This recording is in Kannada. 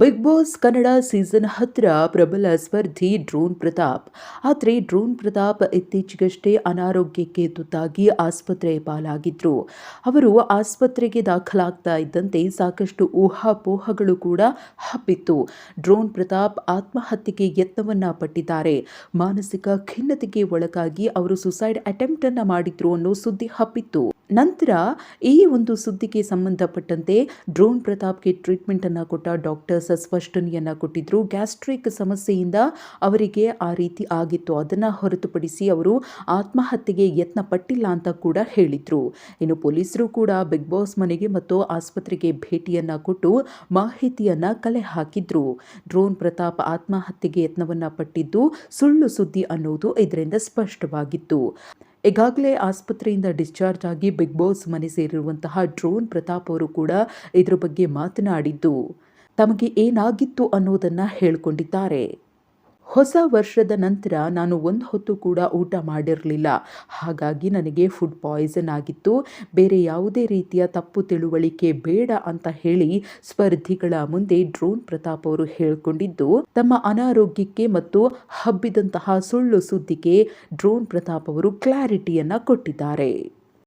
ಬಿಗ್ ಬಾಸ್ ಕನ್ನಡ ಸೀಸನ್ ಹತ್ತಿರ ಪ್ರಬಲ ಸ್ಪರ್ಧಿ ಡ್ರೋನ್ ಪ್ರತಾಪ್. ಆದರೆ ಡ್ರೋನ್ ಪ್ರತಾಪ್ ಇತ್ತೀಚೆಗಷ್ಟೇ ಅನಾರೋಗ್ಯಕ್ಕೆ ತುತ್ತಾಗಿ ಆಸ್ಪತ್ರೆ ಪಾಲಾಗಿದ್ದರು ಅವರು ಆಸ್ಪತ್ರೆಗೆ ದಾಖಲಾಗ್ತಾ ಇದ್ದಂತೆ ಸಾಕಷ್ಟು ಊಹಾಪೋಹಗಳು ಕೂಡ ಹಬ್ಬಿತ್ತು. ಡ್ರೋನ್ ಪ್ರತಾಪ್ ಆತ್ಮಹತ್ಯೆಗೆ ಯತ್ನವನ್ನ ಪಟ್ಟಿದ್ದಾರೆ. ಮಾನಸಿಕ ಖಿನ್ನತೆಗೆ ಒಳಗಾಗಿ ಅವರು ಸುಸೈಡ್ ಅಟೆಂಪ್ಟನ್ನು ಮಾಡಿದ್ರು ಅನ್ನೋ ಸುದ್ದಿ ಹಬ್ಬಿತ್ತು. ನಂತರ ಈ ಒಂದು ಸುದ್ದಿಗೆ ಸಂಬಂಧಪಟ್ಟಂತೆ ಡ್ರೋನ್ ಪ್ರತಾಪ್ಗೆ ಟ್ರೀಟ್ಮೆಂಟ್ ಅನ್ನ ಕೊಟ್ಟ ಡಾಕ್ಟರ್ಸ್ ಸ್ಪಷ್ಟನೆಯನ್ನು ಕೊಟ್ಟಿದ್ರು. ಗ್ಯಾಸ್ಟ್ರಿಕ್ ಸಮಸ್ಯೆಯಿಂದ ಅವರಿಗೆ ಆ ರೀತಿ ಆಗಿತ್ತು. ಅದನ್ನು ಹೊರತುಪಡಿಸಿ ಅವರು ಆತ್ಮಹತ್ಯೆಗೆ ಯತ್ನ ಪಟ್ಟಿಲ್ಲ ಅಂತ ಕೂಡ ಹೇಳಿದರು. ಇನ್ನು ಪೊಲೀಸರು ಕೂಡ ಬಿಗ್ ಬಾಸ್ ಮನೆಗೆ ಮತ್ತು ಆಸ್ಪತ್ರೆಗೆ ಭೇಟಿಯನ್ನ ಕೊಟ್ಟು ಮಾಹಿತಿಯನ್ನ ಕಲೆ ಹಾಕಿದ್ರು. ಡ್ರೋನ್ ಪ್ರತಾಪ್ ಆತ್ಮಹತ್ಯೆಗೆ ಯತ್ನವನ್ನ ಪಟ್ಟಿದ್ದು ಸುಳ್ಳು ಸುದ್ದಿ ಅನ್ನೋದು ಇದರಿಂದ ಸ್ಪಷ್ಟವಾಗಿತ್ತು. ಈಗಾಗಲೇ ಆಸ್ಪತ್ರೆಯಿಂದ ಡಿಸ್ಚಾರ್ಜ್ ಆಗಿ ಬಿಗ್ ಬಾಸ್ ಮನೆ ಸೇರಿರುವಂತಹ ಡ್ರೋನ್ ಪ್ರತಾಪ್ ಅವರು ಕೂಡ ಇದರ ಬಗ್ಗೆ ಮಾತನಾಡಿದ್ದು. ತಮಗೆ ಏನಾಗಿತ್ತು ಅನ್ನೋದನ್ನು ಹೇಳ್ಕೊಂಡಿದ್ದಾರೆ. ಹೊಸ ವರ್ಷದ ನಂತರ ನಾನು ಒಂದು ಹೊತ್ತು ಕೂಡ ಊಟ ಮಾಡಿರಲಿಲ್ಲ. ಹಾಗಾಗಿ ನನಗೆ ಫುಡ್ ಪಾಯ್ಸನ್ ಆಗಿತ್ತು. ಬೇರೆ ಯಾವುದೇ ರೀತಿಯ ತಪ್ಪು ತಿಳುವಳಿಕೆ ಬೇಡ ಅಂತ ಹೇಳಿ ಸ್ಪರ್ಧಿಗಳ ಮುಂದೆ ಡ್ರೋನ್ ಪ್ರತಾಪ್ ಅವರು ಹೇಳಿಕೊಂಡಿದ್ದು, ತಮ್ಮ ಅನಾರೋಗ್ಯಕ್ಕೆ ಮತ್ತು ಹಬ್ಬಿದಂತಹ ಸುಳ್ಳು ಸುದ್ದಿಗೆ ಡ್ರೋನ್ ಪ್ರತಾಪ್ ಅವರು ಕ್ಲಾರಿಟಿಯನ್ನು ಕೊಟ್ಟಿದ್ದಾರೆ.